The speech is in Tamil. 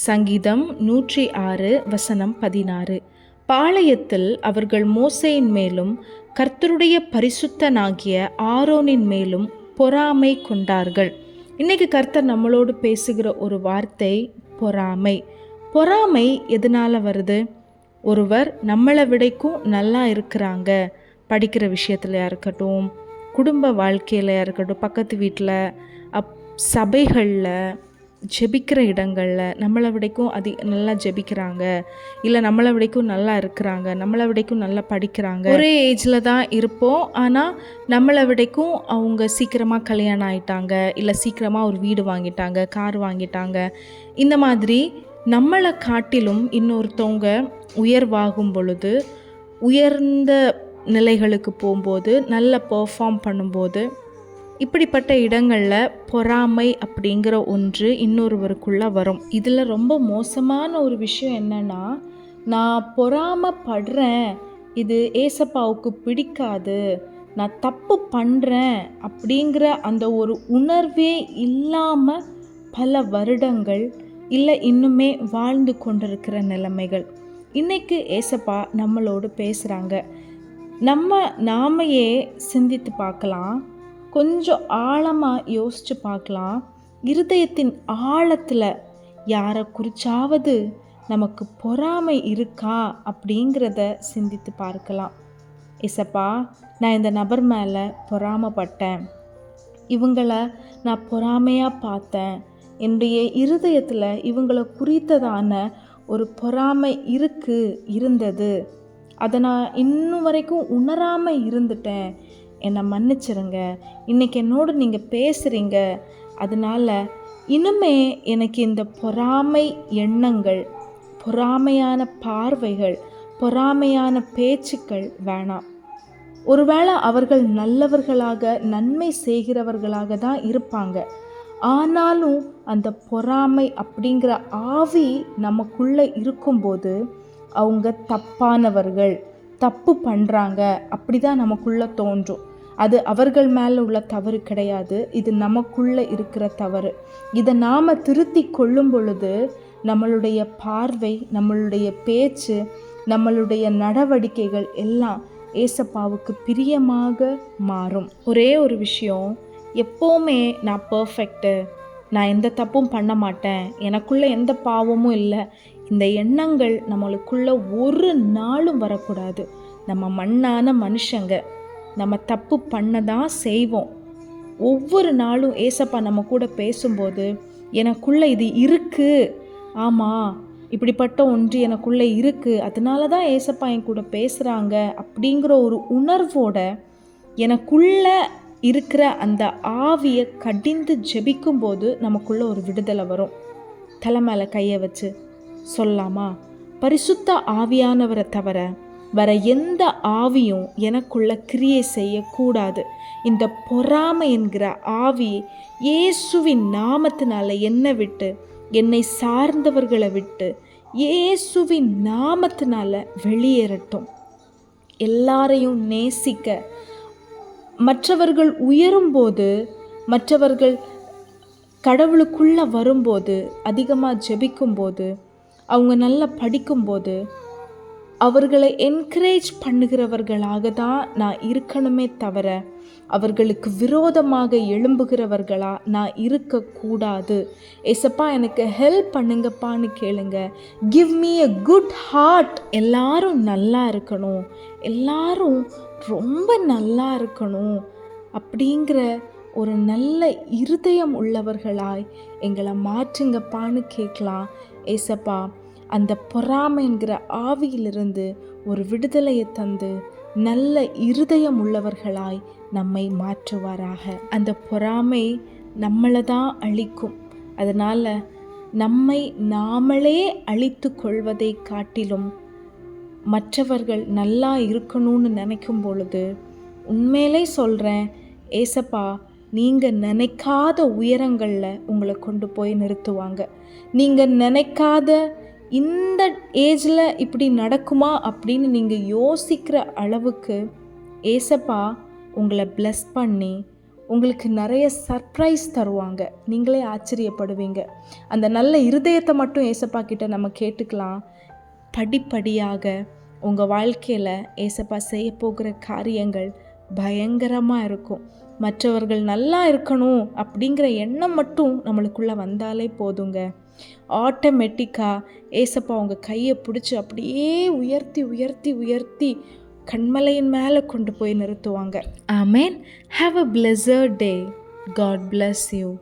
சங்கீதம் நூற்றி ஆறு வசனம் பதினாறு. பாளையத்தில் அவர்கள் மோசையின் மேலும் கர்த்தருடைய பரிசுத்தனாகிய ஆரோனின் மேலும் பொறாமை கொண்டார்கள். இன்னைக்கு கர்த்தர் நம்மளோடு பேசுகிற ஒரு வார்த்தை பொறாமை. பொறாமை எதனால் வருது? ஒருவர் நம்மளை விடைக்கும் நல்லா இருக்கிறாங்க. படிக்கிற விஷயத்துலையா இருக்கட்டும் குடும்ப வாழ்க்கையிலையா இருக்கட்டும் பக்கத்து வீட்டில் அப் சபைகளில் ஜெபிக்கிற இடங்களில் நம்மளை விடைக்கும் அதிக நல்லா ஜெபிக்கிறாங்க. இல்லை நம்மளை விடைக்கும் நல்லா இருக்கிறாங்க. நம்மளை விடைக்கும் நல்லா படிக்கிறாங்க. ஒரே ஏஜில் தான் இருப்போம். ஆனால் நம்மளை விடைக்கும் அவங்க சீக்கிரமாக கல்யாணம் ஆகிட்டாங்க இல்லை சீக்கிரமாக ஒரு வீடு வாங்கிட்டாங்க கார் வாங்கிட்டாங்க. இந்த மாதிரி நம்மளை காட்டிலும் இன்னொருத்தவங்க உயர்வாகும் பொழுது உயர்ந்த நிலைகளுக்கு போகும்போது நல்ல பெர்ஃபார்ம் பண்ணும்போது இப்படிப்பட்ட இடங்களில் பொறாமை அப்படிங்கிற ஒன்று இன்னொருவருக்குள்ளே வரும். இதில் ரொம்ப மோசமான ஒரு விஷயம் என்னென்னா நான் பொறாமப்படுறேன் இது ஏசப்பாவுக்கு பிடிக்காது நான் தப்பு பண்ணுறேன் அப்படிங்கிற அந்த ஒரு உணர்வே இல்லாமல் பல வருடங்கள் இல்லை இன்னுமே வாழ்ந்து கொண்டிருக்கிற நிலைமைகள். இன்றைக்கு ஏசப்பா நம்மளோடு பேசுகிறாங்க நம்ம நாமையே சிந்தித்து பார்க்கலாம். கொஞ்சம் ஆழமாக யோசித்து பார்க்கலாம். இருதயத்தின் ஆழத்தில் யாரை குறிச்சாவது நமக்கு பொறாமை இருக்கா அப்படிங்கிறத சிந்தித்து பார்க்கலாம். இசப்பா நான் இந்த நபர் மேலே பொறாமப்பட்டேன். இவங்கள நான் பொறாமையாக பார்த்தேன். என்னுடைய இருதயத்தில் இவங்களை குறித்ததான ஒரு பொறாமை இருக்குது இருந்தது. அதை நான் இன்னும் வரைக்கும் உணராமல் இருந்துட்டேன். என்னை மன்னிச்சிருங்க. இன்றைக்கி என்னோடு நீங்கள் பேசுகிறீங்க அதனால் இனிமே எனக்கு இந்த பொறாமை எண்ணங்கள் பொறாமையான பார்வைகள் பொறாமையான பேச்சுக்கள் வேணாம். ஒருவேளை அவர்கள் நல்லவர்களாக நன்மை செய்கிறவர்களாக தான் இருப்பாங்க. ஆனாலும் அந்த பொறாமை அப்படிங்கிற ஆவி நமக்குள்ளே இருக்கும்போது அவங்க தப்பானவர்கள் தப்பு பண்ணுறாங்க அப்படி தான் நமக்குள்ளே தோன்றும். அது அவர்கள் மேலே உள்ள தவறு கிடையாது. இது நமக்குள்ளே இருக்கிற தவறு. இதை நாம் திருத்தி கொள்ளும் பொழுது நம்மளுடைய பார்வை நம்மளுடைய பேச்சு நம்மளுடைய நடவடிக்கைகள் எல்லாம் ஏசப்பாவுக்கு பிரியமாக மாறும். ஒரே ஒரு விஷயம் எப்போவுமே நான் பர்ஃபெக்ட்டு நான் எந்த தப்பும் பண்ண மாட்டேன். எனக்குள்ளே எந்த பாவமும் இல்லை. இந்த எண்ணங்கள் நம்மளுக்குள்ள ஒரு நாளும் வரக்கூடாது. நம்ம மண்ணான மனுஷங்க. நம்ம தப்பு பண்ண தான் செய்வோம். ஒவ்வொரு நாளும் ஏசப்பா நம்ம கூட பேசும்போது எனக்குள்ளே இது இருக்குது ஆமாம் இப்படிப்பட்ட ஒன்று எனக்குள்ளே இருக்குது அதனால தான் ஏசப்பா என் கூட பேசுகிறாங்க அப்படிங்கிற ஒரு உணர்வோட எனக்குள்ளே இருக்கிற அந்த ஆவியை கடிந்து ஜெபிக்கும்போது நமக்குள்ள ஒரு விடுதலை வரும். தலை மேலே கையை வச்சு சொல்லலாமா? பரிசுத்த ஆவியானவரை தவிர வர எந்த ஆவியும் எனக்குள்ள கிரியை செய்யக்கூடாது. இந்த பொறாமை என்கிற ஆவி இயேசுவின் நாமத்தினால என்னை விட்டு என்னை சார்ந்தவர்களை விட்டு இயேசுவின் நாமத்தினால வெளியேறட்டும். எல்லாரையும் நேசிக்க மற்றவர்கள் உயரும்போது மற்றவர்கள் கடவுளுக்குள்ளே வரும்போது அதிகமாக ஜெபிக்கும்போது அவங்க நல்லா படிக்கும்போது அவர்களை என்கரேஜ் பண்ணுகிறவர்களாக தான் நான் இருக்கணுமே தவிர அவர்களுக்கு விரோதமாக எழும்புகிறவர்களா நான் இருக்கக்கூடாது. ஏசப்பா எனக்கு ஹெல்ப் பண்ணுங்கப்பான்னு கேளுங்க. Give me a good heart எல்லாரும் நல்லா இருக்கணும். எல்லாரும் ரொம்ப நல்லா இருக்கணும் அப்படிங்கிற ஒரு நல்ல இருதயம் உள்ளவர்களாய் எங்களை மாற்றுங்கப்பான்னு கேட்கலாம். ஏசப்பா அந்த பொறாமை என்கிற ஆவியிலிருந்து ஒரு விடுதலையை தந்து நல்ல இருதயம் உள்ளவர்களாய் நம்மை மாற்றுவாராக. அந்த பொறாமை நம்மளை தான் அழிக்கும். அதனால் நம்மை நாமளே அழித்து கொள்வதை காட்டிலும் மற்றவர்கள் நல்லா இருக்கணும்னு நினைக்கும் பொழுது உண்மையிலே சொல்கிறேன் ஏசப்பா நீங்கள் நினைக்காத உயரங்களில் உங்களை கொண்டு போய் நிறுத்துவாங்க. நீங்கள் நினைக்காத இந்த ஏஜில் இப்படி நடக்குமா அப்படின்னு நீங்கள் யோசிக்கிற அளவுக்கு ஏசப்பா உங்களை ப்ளஸ் பண்ணி உங்களுக்கு நிறைய சர்ப்ரைஸ் தருவாங்க. நீங்களே ஆச்சரியப்படுவீங்க. அந்த நல்ல இருதயத்தை மட்டும் ஏசப்பா கிட்ட நம்ம கேட்டுக்கலாம். படிப்படியாக உங்கள் வாழ்க்கையில் ஏசப்பா செய்ய போகிற காரியங்கள் பயங்கரமாக இருக்கும். மற்றவர்கள் நல்லா இருக்கணும் அப்படிங்கிற எண்ணம் மட்டும் நம்மளுக்குள்ளே வந்தாலே போதுங்க. ஆட்டோமேட்டிக்காக ஏசப்பா உங்கள் கையை பிடிச்சி அப்படியே உயர்த்தி உயர்த்தி உயர்த்தி கண்மலையின் மேலே கொண்டு போய் நிறுத்துவாங்க. Amen have a pleasure day God bless you.